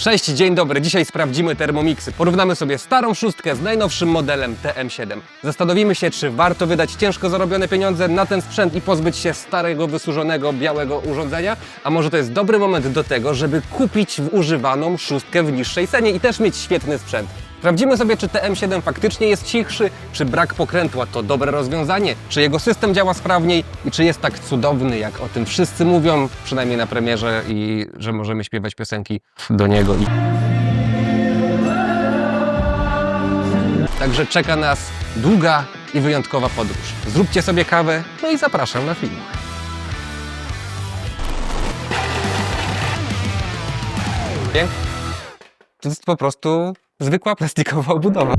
Cześć, dzień dobry. Dzisiaj sprawdzimy Thermomixy. Porównamy sobie starą szóstkę z najnowszym modelem TM7. Zastanowimy się, czy warto wydać ciężko zarobione pieniądze na ten sprzęt i pozbyć się starego, wysłużonego, białego urządzenia, a może to jest dobry moment do tego, żeby kupić używaną szóstkę w niższej cenie i też mieć świetny sprzęt. Sprawdzimy sobie, czy TM7 faktycznie jest cichszy, czy brak pokrętła to dobre rozwiązanie, czy jego system działa sprawniej i czy jest tak cudowny, jak o tym wszyscy mówią, przynajmniej na premierze i że możemy śpiewać piosenki do niego. Także czeka nas długa i wyjątkowa podróż. Zróbcie sobie kawę, no i zapraszam na film. Nie? To jest po prostu zwykła plastikowa obudowa.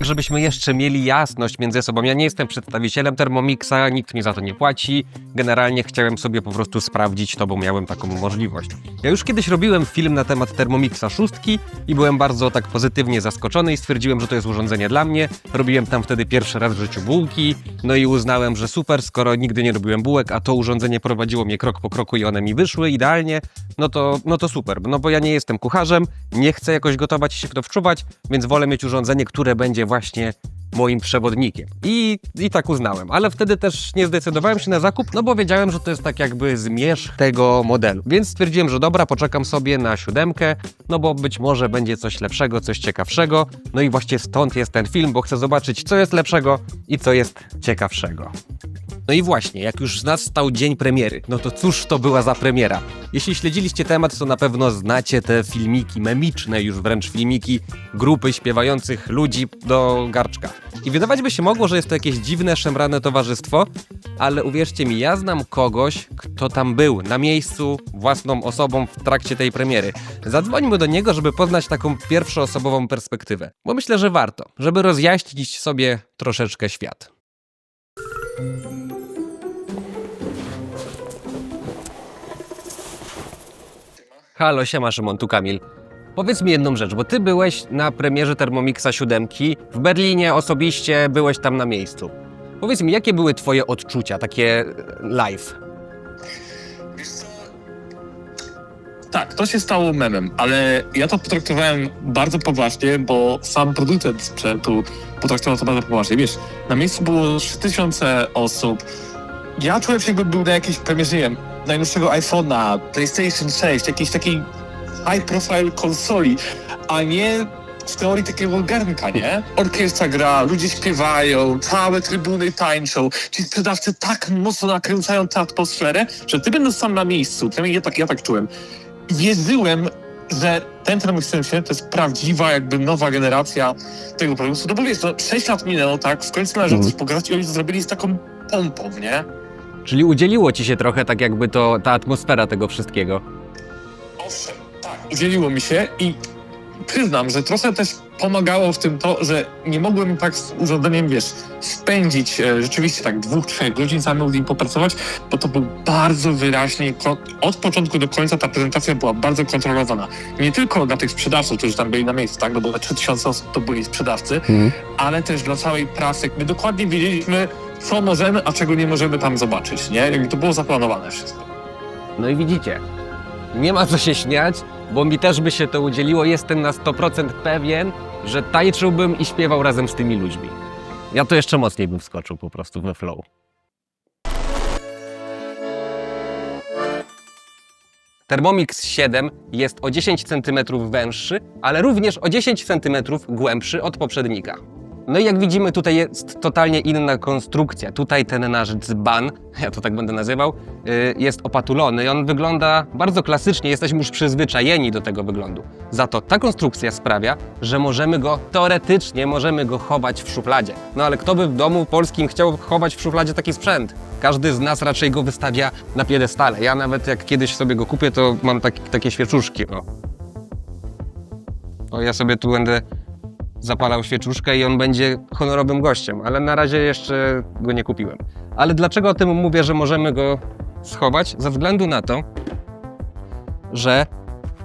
Żebyśmy jeszcze mieli jasność między sobą. Ja nie jestem przedstawicielem Thermomixa, nikt mi za to nie płaci. Generalnie chciałem sobie po prostu sprawdzić to, bo miałem taką możliwość. Ja już kiedyś robiłem film na temat Thermomixa szóstki i byłem bardzo tak pozytywnie zaskoczony i stwierdziłem, że to jest urządzenie dla mnie. Robiłem tam wtedy pierwszy raz w życiu bułki, no i uznałem, że super, skoro nigdy nie robiłem bułek, a to urządzenie prowadziło mnie krok po kroku i one mi wyszły idealnie, no to, no to super, no bo ja nie jestem kucharzem, nie chcę jakoś gotować i się w to wczuwać, więc wolę mieć urządzenie, które będzie właśnie moim przewodnikiem. I, I tak uznałem, ale wtedy też nie zdecydowałem się na zakup, no bo wiedziałem, że to jest tak jakby zmierzch tego modelu. Więc stwierdziłem, że dobra, poczekam sobie na siódemkę, no bo być może będzie coś lepszego, coś ciekawszego. No i właśnie stąd jest ten film, bo chcę zobaczyć, co jest lepszego i co jest ciekawszego. No i właśnie, jak już nastał dzień premiery, no to cóż to była za premiera? Jeśli śledziliście temat, to na pewno znacie te filmiki, memiczne już wręcz filmiki grupy śpiewających ludzi do garczka. I wydawać by się mogło, że jest to jakieś dziwne, szemrane towarzystwo, ale uwierzcie mi, ja znam kogoś, kto tam był, na miejscu, własną osobą w trakcie tej premiery. Zadzwońmy do niego, żeby poznać taką pierwszoosobową perspektywę. Bo myślę, że warto, żeby rozjaśnić sobie troszeczkę świat. Halo, siema Szymon, tu Kamil. Powiedz mi jedną rzecz, bo ty byłeś na premierze Thermomixa 7 w Berlinie osobiście, byłeś tam na miejscu. Powiedz mi, jakie były twoje odczucia, takie live? Wiesz co? Tak, to się stało memem, ale ja to potraktowałem bardzo poważnie, bo sam producent sprzętu potraktował to bardzo poważnie. Wiesz, na miejscu było 3000 osób. Ja czułem się, jakby był na jakiejś premierze, nie wiem, najnowszego iPhone'a, PlayStation 6, jakiejś takiej high profile konsoli, a nie w teorii takiego garnka, nie? Orkiestra gra, ludzie śpiewają, całe trybuny tańczą, ci sprzedawcy tak mocno nakręcają tę atmosferę, że ty będąc sam na miejscu, przynajmniej ja tak, ja tak czułem, wierzyłem, że ten Thermomix 7 to jest prawdziwa, jakby nowa generacja tego produktu. No bo wiesz, no 6 lat minęło, tak, w końcu należy Mhm. coś pokazać i oni zrobili z taką pompą, nie? Czyli udzieliło ci się trochę tak jakby to, ta atmosfera tego wszystkiego. Owszem, tak, udzieliło mi się i przyznam, że trochę też pomagało w tym to, że nie mogłem tak z urządzeniem, wiesz, spędzić e, rzeczywiście tak dwóch, trzech godzin samym z nim popracować, bo to był bardzo wyraźnie, od początku do końca ta prezentacja była bardzo kontrolowana. Nie tylko dla tych sprzedawców, którzy tam byli na miejscu, tak, no bo te 3000 osób to byli sprzedawcy, ale też dla całej prasy. My dokładnie wiedzieliśmy, co możemy, a czego nie możemy tam zobaczyć, nie? Jakby to było zaplanowane wszystko. No i widzicie, nie ma co się śmiać, bo mi też by się to udzieliło. Jestem na 100% pewien, że tańczyłbym i śpiewał razem z tymi ludźmi. Ja to jeszcze mocniej bym wskoczył po prostu we flow. Thermomix 7 jest o 10 cm węższy, ale również o 10 cm głębszy od poprzednika. No i jak widzimy, tutaj jest totalnie inna konstrukcja. Tutaj ten nasz dzban, ja to tak będę nazywał, y, jest opatulony i on wygląda bardzo klasycznie, jesteśmy już przyzwyczajeni do tego wyglądu. Za to ta konstrukcja sprawia, że możemy go, teoretycznie możemy go chować w szufladzie. No ale kto by w domu polskim chciał chować w szufladzie taki sprzęt? Każdy z nas raczej go wystawia na piedestale. Ja nawet jak kiedyś sobie go kupię, to mam taki, takie świeczuszki. O. o, ja sobie tu będę zapalał świeczuszkę i on będzie honorowym gościem, ale na razie jeszcze go nie kupiłem. Ale dlaczego o tym mówię, że możemy go schować? Ze względu na to, że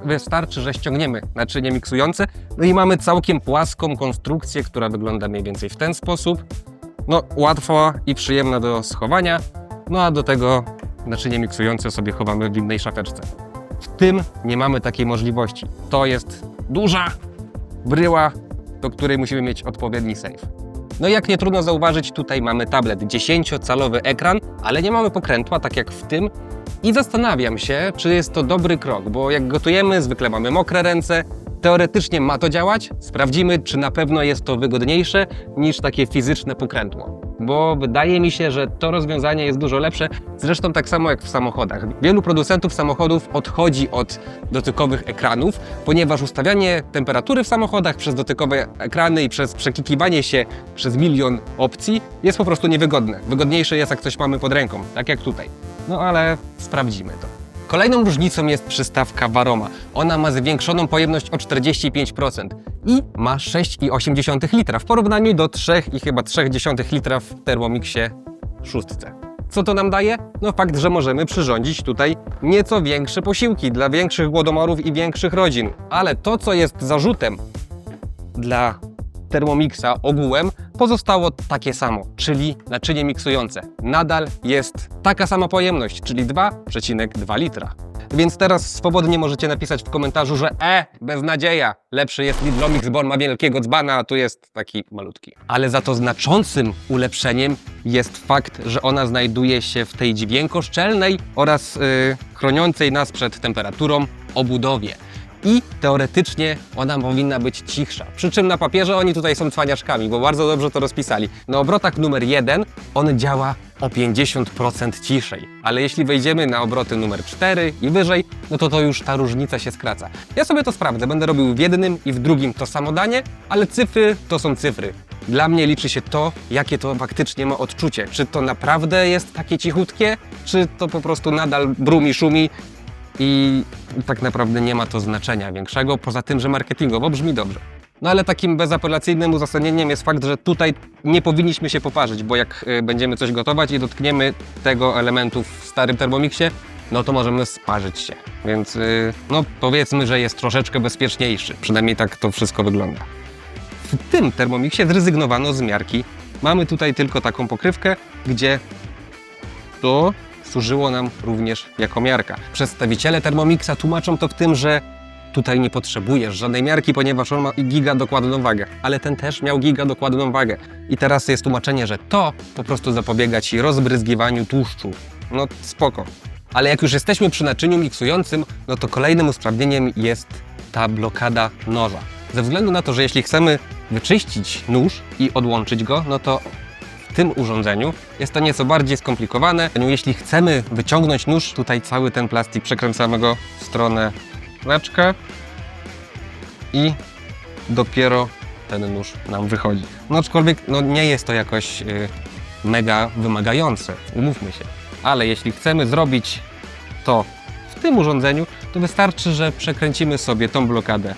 wystarczy, że ściągniemy naczynie miksujące, no i mamy całkiem płaską konstrukcję, która wygląda mniej więcej w ten sposób. No, łatwo i przyjemna do schowania, no a do tego naczynie miksujące sobie chowamy w innej szafeczce. W tym nie mamy takiej możliwości. To jest duża bryła, do której musimy mieć odpowiedni save. No jak nie trudno zauważyć, tutaj mamy tablet 10-calowy ekran, ale nie mamy pokrętła, tak jak w tym. I zastanawiam się, czy jest to dobry krok, bo jak gotujemy, zwykle mamy mokre ręce. Teoretycznie ma to działać. Sprawdzimy, czy na pewno jest to wygodniejsze niż takie fizyczne pokrętło. Bo wydaje mi się, że to rozwiązanie jest dużo lepsze. Zresztą tak samo jak w samochodach. Wielu producentów samochodów odchodzi od dotykowych ekranów, ponieważ ustawianie temperatury w samochodach przez dotykowe ekrany i przez przekikiwanie się przez milion opcji jest po prostu niewygodne. Wygodniejsze jest, jak coś mamy pod ręką, tak jak tutaj. No ale sprawdzimy to. Kolejną różnicą jest przystawka Varoma. Ona ma zwiększoną pojemność o 45% i ma 6,8 litra w porównaniu do 3 i chyba 0,3 litra w Thermomixie szóstce. Co to nam daje? No fakt, że możemy przyrządzić tutaj nieco większe posiłki dla większych głodomorów i większych rodzin. Ale to, co jest zarzutem dla Thermomixa ogółem pozostało takie samo, czyli naczynie miksujące. Nadal jest taka sama pojemność, czyli 2,2 litra. Więc teraz swobodnie możecie napisać w komentarzu, że e, beznadzieja, lepszy jest Lidlomix, bo on ma wielkiego dzbana, a tu jest taki malutki. Ale za to znaczącym ulepszeniem jest fakt, że ona znajduje się w tej dźwiękoszczelnej oraz yy, chroniącej nas przed temperaturą obudowie i teoretycznie ona powinna być cichsza. Przy czym na papierze oni tutaj są cwaniaszkami, bo bardzo dobrze to rozpisali. Na obrotach numer 1 on działa o 50% ciszej, ale jeśli wejdziemy na obroty numer 4 i wyżej, no to to już ta różnica się skraca. Ja sobie to sprawdzę, będę robił w jednym i w drugim to samo danie, ale cyfry to są cyfry. Dla mnie liczy się to, jakie to faktycznie ma odczucie. Czy to naprawdę jest takie cichutkie, czy to po prostu nadal brumi, szumi i tak naprawdę nie ma to znaczenia większego, poza tym, że marketingowo brzmi dobrze. No ale takim bezapelacyjnym uzasadnieniem jest fakt, że tutaj nie powinniśmy się poparzyć, bo jak y, będziemy coś gotować i dotkniemy tego elementu w starym Thermomixie, no to możemy sparzyć się. Więc y, no powiedzmy, że jest troszeczkę bezpieczniejszy. Przynajmniej tak to wszystko wygląda. W tym Thermomixie zrezygnowano z miarki. Mamy tutaj tylko taką pokrywkę, gdzie to służyło nam również jako miarka. Przedstawiciele Thermomixa tłumaczą to w tym, że tutaj nie potrzebujesz żadnej miarki, ponieważ on ma giga dokładną wagę, ale ten też miał giga dokładną wagę. I teraz jest tłumaczenie, że to po prostu zapobiega ci rozbryzgiwaniu tłuszczu. No spoko. Ale jak już jesteśmy przy naczyniu miksującym, no to kolejnym usprawnieniem jest ta blokada noża. Ze względu na to, że jeśli chcemy wyczyścić nóż i odłączyć go, no to tym urządzeniu jest to nieco bardziej skomplikowane. Jeśli chcemy wyciągnąć nóż, tutaj cały ten plastik przekręcamy go w stronę leczkę i dopiero ten nóż nam wychodzi. No aczkolwiek no, nie jest to jakoś y, mega wymagające, umówmy się. Ale jeśli chcemy zrobić to w tym urządzeniu, to wystarczy, że przekręcimy sobie tą blokadę,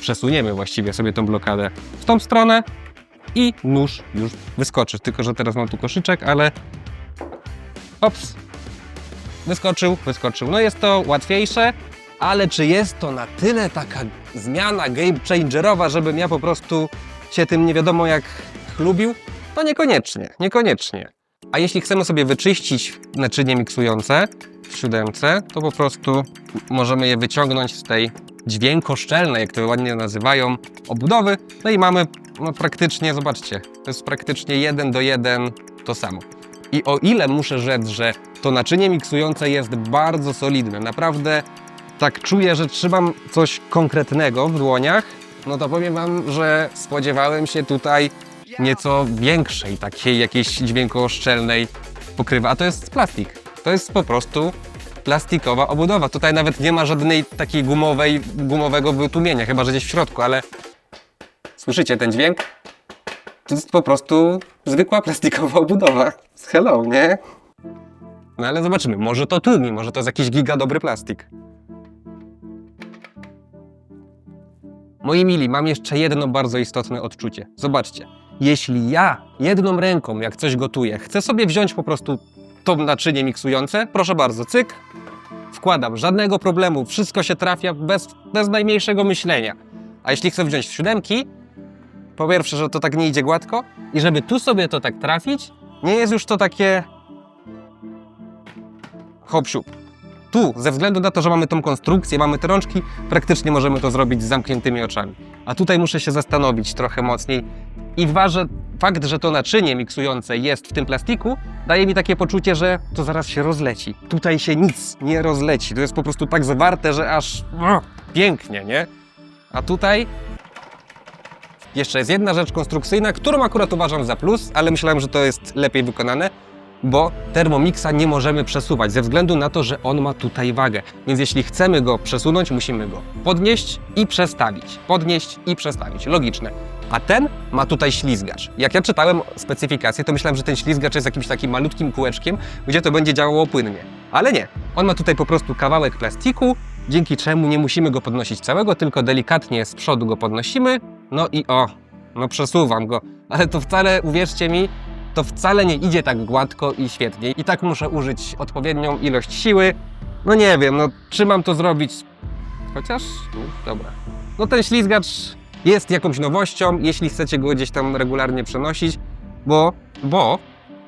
przesuniemy właściwie sobie tą blokadę w tą stronę i nóż już wyskoczy. Tylko, że teraz mam tu koszyczek, ale ops, wyskoczył, wyskoczył. No jest to łatwiejsze, ale czy jest to na tyle taka zmiana game changerowa, żebym ja po prostu się tym nie wiadomo jak chlubił? To niekoniecznie, niekoniecznie. A jeśli chcemy sobie wyczyścić naczynie miksujące w siódemce, to po prostu możemy je wyciągnąć z tej dźwiękoszczelnej, jak to ładnie nazywają, obudowy. No i mamy no, praktycznie, zobaczcie, to jest praktycznie jeden do jeden to samo. I o ile muszę rzec, że to naczynie miksujące jest bardzo solidne, naprawdę tak czuję, że trzymam coś konkretnego w dłoniach, no to powiem Wam, że spodziewałem się tutaj nieco większej, takiej jakiejś dźwiękoszczelnej pokrywy, a to jest plastik. To jest po prostu plastikowa obudowa. Tutaj nawet nie ma żadnej takiej gumowej, gumowego wytłumienia, chyba że gdzieś w środku, ale słyszycie ten dźwięk? To jest po prostu zwykła plastikowa obudowa. Hello, nie? No ale zobaczymy, może to tłumi, może to jest jakiś giga dobry plastik. Moi mili, mam jeszcze jedno bardzo istotne odczucie. Zobaczcie, jeśli ja jedną ręką, jak coś gotuję, chcę sobie wziąć po prostu to naczynie miksujące, proszę bardzo, cyk, wkładam, żadnego problemu, wszystko się trafia bez, bez najmniejszego myślenia. A jeśli chcę wziąć siódemki, po pierwsze, że to tak nie idzie gładko i żeby tu sobie to tak trafić, nie jest już to takie hop siup. Tu, ze względu na to, że mamy tą konstrukcję, mamy te rączki, praktycznie możemy to zrobić z zamkniętymi oczami. A tutaj muszę się zastanowić trochę mocniej. I ważę, fakt, że to naczynie miksujące jest w tym plastiku, daje mi takie poczucie, że to zaraz się rozleci. Tutaj się nic nie rozleci. To jest po prostu tak zawarte, że aż o, pięknie, nie? A tutaj jeszcze jest jedna rzecz konstrukcyjna, którą akurat uważam za plus, ale myślałem, że to jest lepiej wykonane, bo Thermomixa nie możemy przesuwać ze względu na to, że on ma tutaj wagę. Więc jeśli chcemy go przesunąć, musimy go podnieść i przestawić. Podnieść i przestawić. Logiczne. A ten ma tutaj ślizgacz. Jak ja czytałem specyfikację, to myślałem, że ten ślizgacz jest jakimś takim malutkim kółeczkiem, gdzie to będzie działało płynnie. Ale nie. On ma tutaj po prostu kawałek plastiku, dzięki czemu nie musimy go podnosić całego, tylko delikatnie z przodu go podnosimy. No i o, no przesuwam go. Ale to wcale, uwierzcie mi, to wcale nie idzie tak gładko i świetnie. I tak muszę użyć odpowiednią ilość siły. No nie wiem, no czy mam to zrobić? Chociaż, no, dobra. No ten ślizgacz jest jakąś nowością, jeśli chcecie go gdzieś tam regularnie przenosić, bo, bo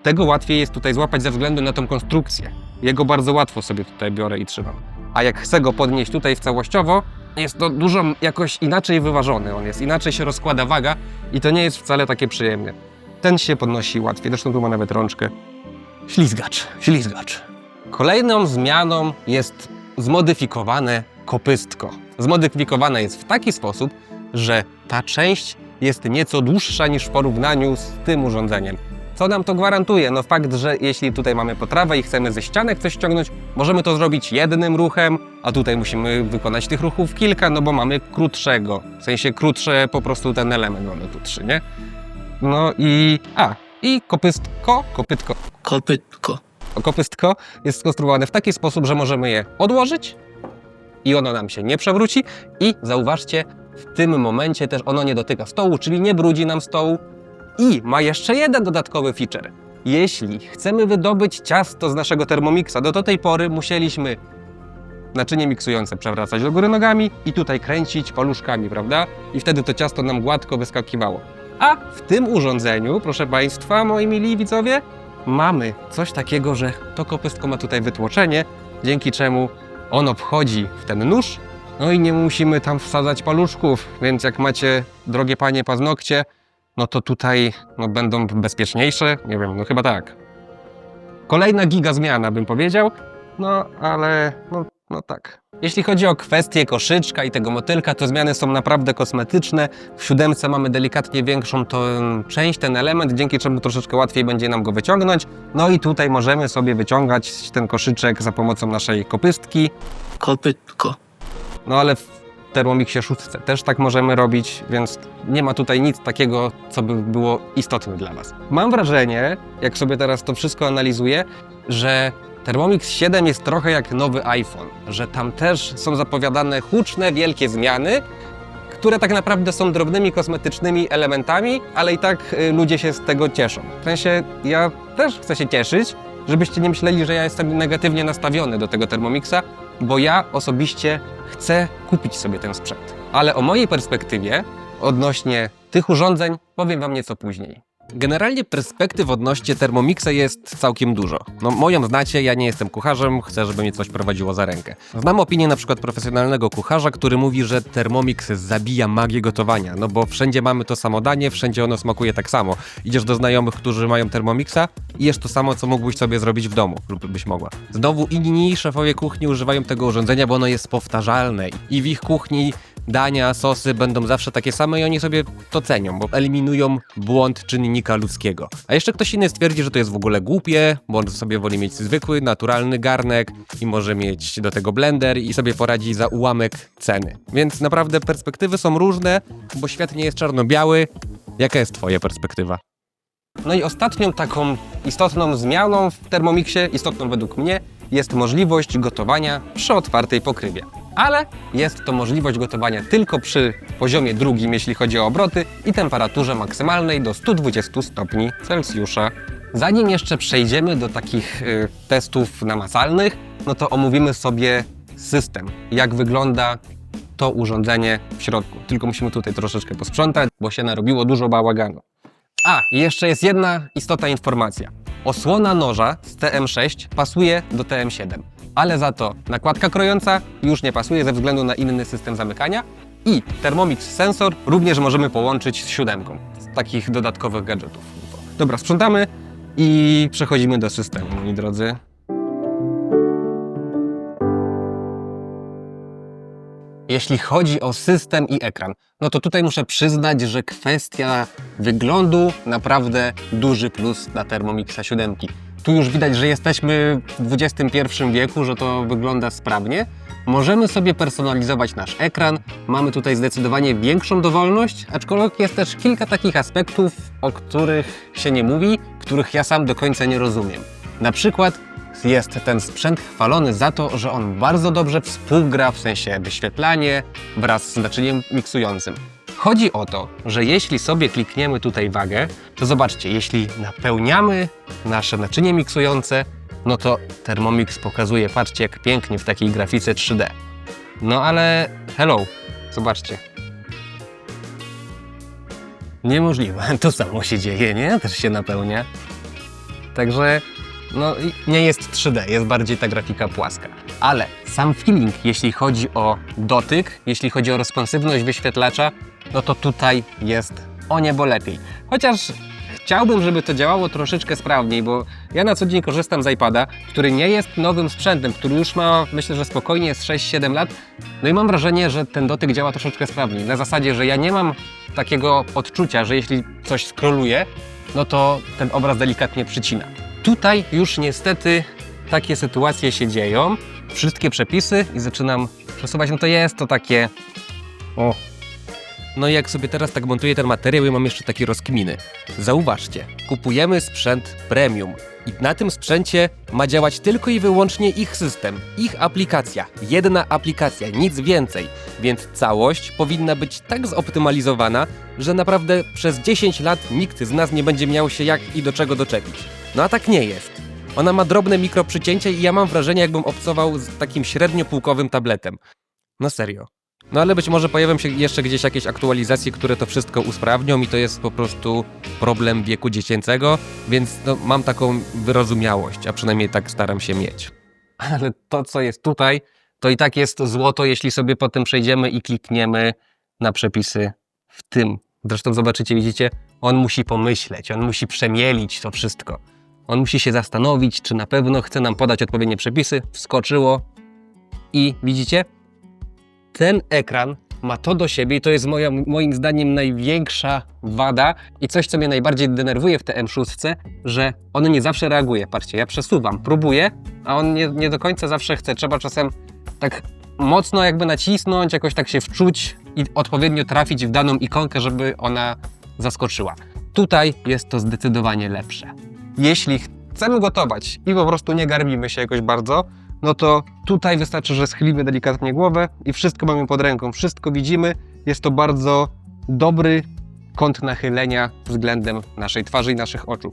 tego łatwiej jest tutaj złapać ze względu na tą konstrukcję. Jego bardzo łatwo sobie tutaj biorę i trzymam. A jak chcę go podnieść tutaj w całościowo, jest to dużo jakoś inaczej wyważony. On jest, inaczej się rozkłada waga i to nie jest wcale takie przyjemne. Ten się podnosi łatwiej, zresztą tu ma nawet rączkę. Ślizgacz, ślizgacz. Kolejną zmianą jest zmodyfikowane kopystko. Zmodyfikowane jest w taki sposób, że ta część jest nieco dłuższa niż w porównaniu z tym urządzeniem. Co nam to gwarantuje? No fakt, że jeśli tutaj mamy potrawę i chcemy ze ścianek coś ściągnąć, możemy to zrobić jednym ruchem, a tutaj musimy wykonać tych ruchów kilka, no bo mamy krótszego. W sensie krótsze po prostu ten element mamy tu trzy, nie? No i... a, i kopystko, kopytko, Kopytko. kopystko jest skonstruowane w taki sposób, że możemy je odłożyć i ono nam się nie przewróci i zauważcie, w tym momencie też ono nie dotyka stołu, czyli nie brudzi nam stołu i ma jeszcze jeden dodatkowy feature. Jeśli chcemy wydobyć ciasto z naszego Thermomixa, do, do tej pory musieliśmy naczynie miksujące przewracać do góry nogami i tutaj kręcić paluszkami, prawda? I wtedy to ciasto nam gładko wyskakiwało. A w tym urządzeniu, proszę Państwa, moi mili widzowie, mamy coś takiego, że to kopystko ma tutaj wytłoczenie, dzięki czemu ono wchodzi w ten nóż, no i nie musimy tam wsadzać paluszków, więc jak macie, drogie panie, paznokcie, no to tutaj no, będą bezpieczniejsze, nie wiem, no chyba tak. Kolejna giga zmiana, bym powiedział, no ale no, no tak. Jeśli chodzi o kwestię koszyczka i tego motylka, to zmiany są naprawdę kosmetyczne. W siódemce mamy delikatnie większą tą część, ten element, dzięki czemu troszeczkę łatwiej będzie nam go wyciągnąć. No i tutaj możemy sobie wyciągać ten koszyczek za pomocą naszej kopystki. Kopytko. No ale w Thermomixie szóstce też tak możemy robić, więc nie ma tutaj nic takiego, co by było istotne dla Was. Mam wrażenie, jak sobie teraz to wszystko analizuję, że Thermomix 7 jest trochę jak nowy iPhone, że tam też są zapowiadane huczne, wielkie zmiany, które tak naprawdę są drobnymi kosmetycznymi elementami, ale i tak y, ludzie się z tego cieszą. W sensie ja też chcę się cieszyć, żebyście nie myśleli, że ja jestem negatywnie nastawiony do tego Thermomixa, bo ja osobiście chcę kupić sobie ten sprzęt. Ale o mojej perspektywie odnośnie tych urządzeń powiem Wam nieco później. Generalnie perspektyw odnośnie Thermomixa jest całkiem dużo. No moją znacie, ja nie jestem kucharzem, chcę, żeby mnie coś prowadziło za rękę. Znam opinię na przykład profesjonalnego kucharza, który mówi, że Thermomix zabija magię gotowania, no bo wszędzie mamy to samo danie, wszędzie ono smakuje tak samo. Idziesz do znajomych, którzy mają Thermomixa i jesz to samo, co mógłbyś sobie zrobić w domu, lub byś mogła. Znowu inni szefowie kuchni używają tego urządzenia, bo ono jest powtarzalne i w ich kuchni dania, sosy będą zawsze takie same i oni sobie to cenią, bo eliminują błąd czynnika ludzkiego. A jeszcze ktoś inny stwierdzi, że to jest w ogóle głupie, bo on sobie woli mieć zwykły, naturalny garnek i może mieć do tego blender i sobie poradzi za ułamek ceny. Więc naprawdę perspektywy są różne, bo świat nie jest czarno-biały. Jaka jest twoja perspektywa? No i ostatnią taką istotną zmianą w Thermomixie, istotną według mnie, jest możliwość gotowania przy otwartej pokrywie. Ale jest to możliwość gotowania tylko przy poziomie drugim, jeśli chodzi o obroty i temperaturze maksymalnej do 120 stopni Celsjusza. Zanim jeszcze przejdziemy do takich y, testów namacalnych, no to omówimy sobie system, jak wygląda to urządzenie w środku. Tylko musimy tutaj troszeczkę posprzątać, bo się narobiło dużo bałaganu. A, i jeszcze jest jedna istotna informacja. Osłona noża z TM6 pasuje do TM7. Ale za to nakładka krojąca już nie pasuje ze względu na inny system zamykania i Thermomix Sensor również możemy połączyć z siódemką z takich dodatkowych gadżetów. Dobra, sprzątamy i przechodzimy do systemu, moi drodzy. Jeśli chodzi o system i ekran, no to tutaj muszę przyznać, że kwestia wyglądu naprawdę duży plus dla Thermomixa 7. Tu już widać, że jesteśmy w XXI wieku, że to wygląda sprawnie. Możemy sobie personalizować nasz ekran. Mamy tutaj zdecydowanie większą dowolność, aczkolwiek jest też kilka takich aspektów, o których się nie mówi, których ja sam do końca nie rozumiem. Na przykład jest ten sprzęt chwalony za to, że on bardzo dobrze współgra, w sensie wyświetlanie wraz z naczyniem miksującym. Chodzi o to, że jeśli sobie klikniemy tutaj wagę, to zobaczcie, jeśli napełniamy nasze naczynie miksujące, no to Thermomix pokazuje, patrzcie jak pięknie w takiej grafice 3D. No ale hello, zobaczcie. Niemożliwe, to samo się dzieje, nie? Też się napełnia. Także no, nie jest 3D, jest bardziej ta grafika płaska. Ale sam feeling, jeśli chodzi o dotyk, jeśli chodzi o responsywność wyświetlacza, no to tutaj jest o niebo lepiej. Chociaż chciałbym, żeby to działało troszeczkę sprawniej, bo ja na co dzień korzystam z iPada, który nie jest nowym sprzętem, który już ma, myślę, że spokojnie jest 6-7 lat. No i mam wrażenie, że ten dotyk działa troszeczkę sprawniej. Na zasadzie, że ja nie mam takiego odczucia, że jeśli coś skroluję, no to ten obraz delikatnie przycina. Tutaj już niestety takie sytuacje się dzieją. Wszystkie przepisy i zaczynam przesuwać, no to jest to takie... O. No i jak sobie teraz tak montuję ten materiał, ja mam jeszcze takie rozkminy. Zauważcie, kupujemy sprzęt premium i na tym sprzęcie ma działać tylko i wyłącznie ich system, ich aplikacja, jedna aplikacja, nic więcej. Więc całość powinna być tak zoptymalizowana, że naprawdę przez 10 lat nikt z nas nie będzie miał się jak i do czego doczepić. No a tak nie jest. Ona ma drobne mikroprzycięcia i ja mam wrażenie, jakbym obcował z takim średniopółkowym tabletem. No serio. No ale być może pojawią się jeszcze gdzieś jakieś aktualizacje, które to wszystko usprawnią i to jest po prostu problem wieku dziecięcego, więc no, mam taką wyrozumiałość, a przynajmniej tak staram się mieć. Ale to, co jest tutaj, to i tak jest złoto, jeśli sobie potem przejdziemy i klikniemy na przepisy w tym. Zresztą zobaczycie, widzicie, on musi pomyśleć, on musi przemielić to wszystko. On musi się zastanowić, czy na pewno chce nam podać odpowiednie przepisy. Wskoczyło i widzicie, ten ekran ma to do siebie i to jest moja, moim zdaniem największa wada i coś, co mnie najbardziej denerwuje w tej M6, że on nie zawsze reaguje. Patrzcie, ja przesuwam, próbuję, a on nie, nie do końca zawsze chce. Trzeba czasem tak mocno jakby nacisnąć, jakoś tak się wczuć i odpowiednio trafić w daną ikonkę, żeby ona zaskoczyła. Tutaj jest to zdecydowanie lepsze. Jeśli chcemy gotować i po prostu nie garbimy się jakoś bardzo, no to tutaj wystarczy, że schylimy delikatnie głowę i wszystko mamy pod ręką, wszystko widzimy. Jest to bardzo dobry kąt nachylenia względem naszej twarzy i naszych oczu.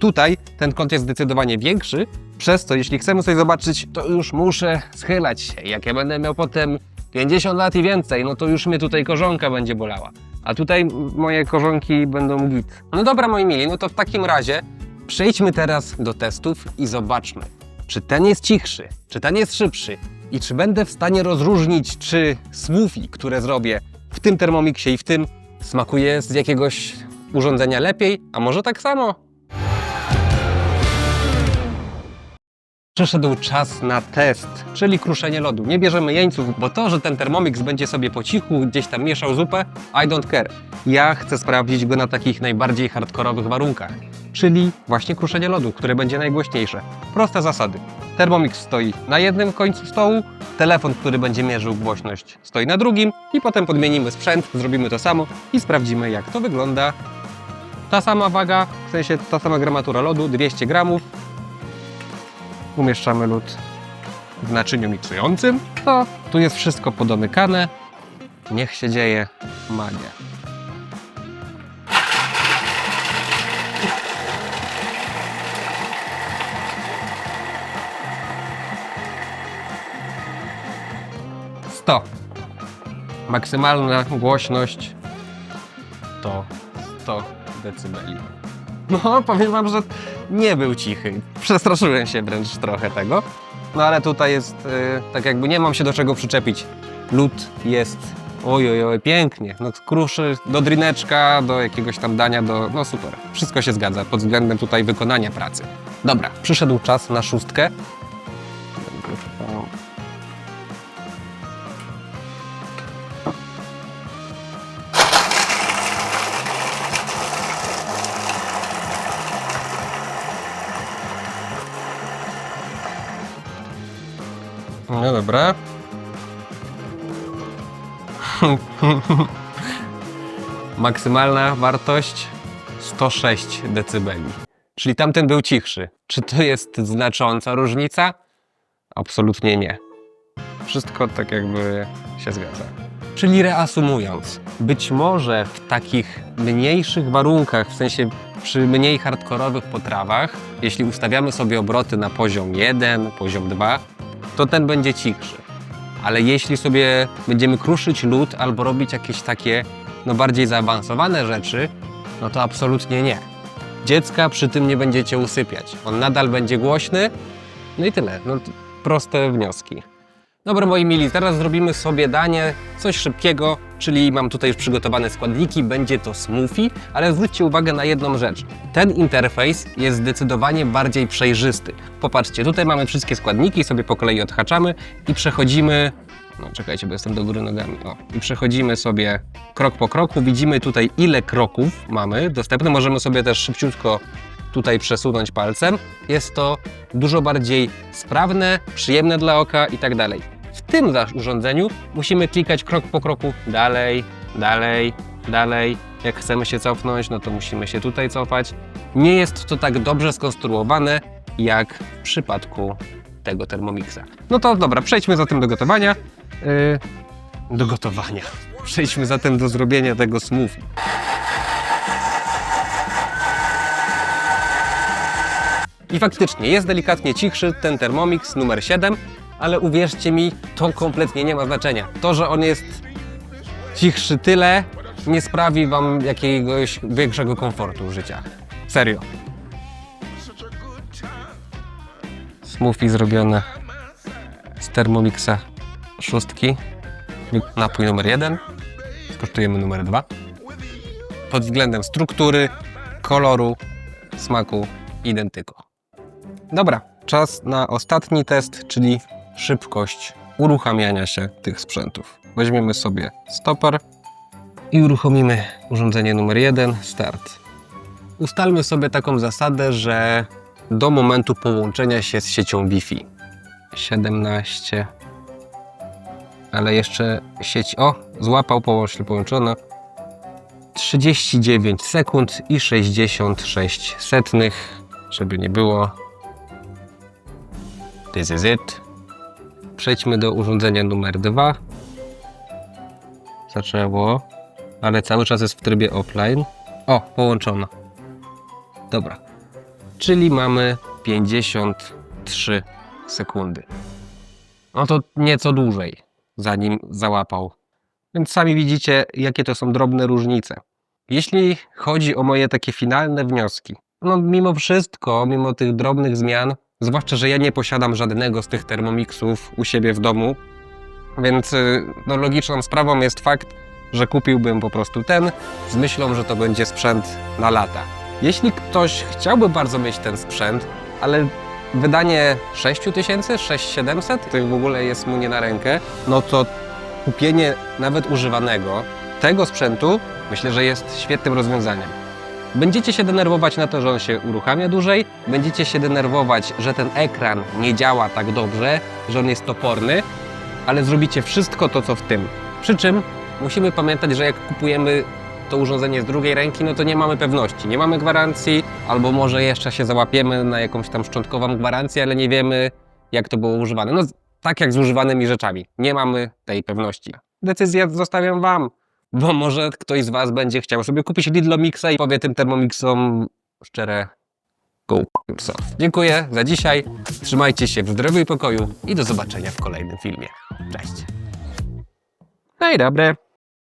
Tutaj ten kąt jest zdecydowanie większy, przez co jeśli chcemy coś zobaczyć, to już muszę schylać się. Jak ja będę miał potem 50 lat i więcej, no to już mnie tutaj korzonka będzie bolała. A tutaj moje korzonki będą git. No dobra, moi mili, no to w takim razie przejdźmy teraz do testów i zobaczmy, czy ten jest cichszy, czy ten jest szybszy i czy będę w stanie rozróżnić, czy smoothie, które zrobię w tym Thermomixie i w tym smakuje z jakiegoś urządzenia lepiej, a może tak samo? Przyszedł czas na test, czyli kruszenie lodu. Nie bierzemy jeńców, bo to, że ten Thermomix będzie sobie po cichu gdzieś tam mieszał zupę, I don't care. Ja chcę sprawdzić go na takich najbardziej hardkorowych warunkach, czyli właśnie kruszenie lodu, które będzie najgłośniejsze. Proste zasady. Thermomix stoi na jednym końcu stołu, telefon, który będzie mierzył głośność, stoi na drugim i potem podmienimy sprzęt, zrobimy to samo i sprawdzimy jak to wygląda. Ta sama waga, w sensie ta sama gramatura lodu, 200 gramów, umieszczamy lód w naczyniu miksującym. To tu jest wszystko podomykane. Niech się dzieje magia. Sto. Maksymalna głośność to 100 decybeli. No, powiem wam, że nie był cichy. Przestraszyłem się wręcz trochę tego. No ale tutaj jest, y, tak jakby nie mam się do czego przyczepić. Lód jest, oj, oj, oj, pięknie. No kruszy do drineczka, do jakiegoś tam dania, do, no super. Wszystko się zgadza pod względem tutaj wykonania pracy. Dobra, przyszedł czas na szóstkę. Dobra. Maksymalna wartość 106 dB. Czyli tamten był cichszy. Czy to jest znacząca różnica? Absolutnie nie. Wszystko tak jakby się zgadza. Czyli reasumując, być może w takich mniejszych warunkach, w sensie przy mniej hardkorowych potrawach, jeśli ustawiamy sobie obroty na poziom 1, poziom 2, to ten będzie cichszy. Ale jeśli sobie będziemy kruszyć lód albo robić jakieś takie no bardziej zaawansowane rzeczy, no to absolutnie nie. Dziecka przy tym nie będziecie usypiać. On nadal będzie głośny. No i tyle. No, proste wnioski. Dobra, moi mili, teraz zrobimy sobie danie, coś szybkiego, czyli mam tutaj już przygotowane składniki, będzie to smoothie, ale zwróćcie uwagę na jedną rzecz. Ten interfejs jest zdecydowanie bardziej przejrzysty. Popatrzcie, tutaj mamy wszystkie składniki, sobie po kolei odhaczamy i przechodzimy... No czekajcie, bo jestem do góry nogami. O, i przechodzimy sobie krok po kroku, widzimy tutaj ile kroków mamy dostępne, możemy sobie też szybciutko tutaj przesunąć palcem. Jest to dużo bardziej sprawne, przyjemne dla oka i tak dalej. W tym zaś urządzeniu musimy klikać krok po kroku dalej, dalej, dalej. Jak chcemy się cofnąć, no to musimy się tutaj cofać. Nie jest to tak dobrze skonstruowane jak w przypadku tego Thermomixa. No to dobra, przejdźmy zatem do gotowania. Yy, do gotowania. Przejdźmy zatem do zrobienia tego smoothie. I faktycznie jest delikatnie cichszy ten Thermomix numer 7, ale uwierzcie mi, to kompletnie nie ma znaczenia. To, że on jest cichszy tyle, nie sprawi wam jakiegoś większego komfortu w życiach. Serio. Smoothie zrobione z Thermomixa szóstki. Napój numer 1. Skosztujemy numer 2. Pod względem struktury, koloru, smaku identyko. Dobra, czas na ostatni test, czyli szybkość uruchamiania się tych sprzętów. Weźmiemy sobie stoper i uruchomimy urządzenie numer 1, start. Ustalmy sobie taką zasadę, że do momentu połączenia się z siecią Wi-Fi 17 ale jeszcze sieć, o, złapał, połącznie połączono 39 sekund i 66 setnych, żeby nie było This is it. Przejdźmy do urządzenia numer 2. Zaczęło, ale cały czas jest w trybie offline. O, połączono. Dobra. Czyli mamy 53 sekundy. No to nieco dłużej, zanim załapał. Więc sami widzicie, jakie to są drobne różnice. Jeśli chodzi o moje takie finalne wnioski, no mimo wszystko, mimo tych drobnych zmian, zwłaszcza, że ja nie posiadam żadnego z tych termomixów u siebie w domu, więc y, no, logiczną sprawą jest fakt, że kupiłbym po prostu ten z myślą, że to będzie sprzęt na lata. Jeśli ktoś chciałby bardzo mieć ten sprzęt, ale wydanie 6000, 6700 to w ogóle jest mu nie na rękę, no to kupienie nawet używanego tego sprzętu myślę, że jest świetnym rozwiązaniem. Będziecie się denerwować na to, że on się uruchamia dłużej, będziecie się denerwować, że ten ekran nie działa tak dobrze, że on jest toporny, ale zrobicie wszystko to, co w tym. Przy czym musimy pamiętać, że jak kupujemy to urządzenie z drugiej ręki, no to nie mamy pewności, nie mamy gwarancji, albo może jeszcze się załapiemy na jakąś tam szczątkową gwarancję, ale nie wiemy, jak to było używane. No, tak jak z używanymi rzeczami. Nie mamy tej pewności. Decyzję zostawiam Wam, bo może ktoś z Was będzie chciał sobie kupić Lidlomixa i powie tym Thermomixom szczere yourself. Dziękuję za dzisiaj. Trzymajcie się w zdrowiu i pokoju i do zobaczenia w kolejnym filmie. Cześć. No i dobre.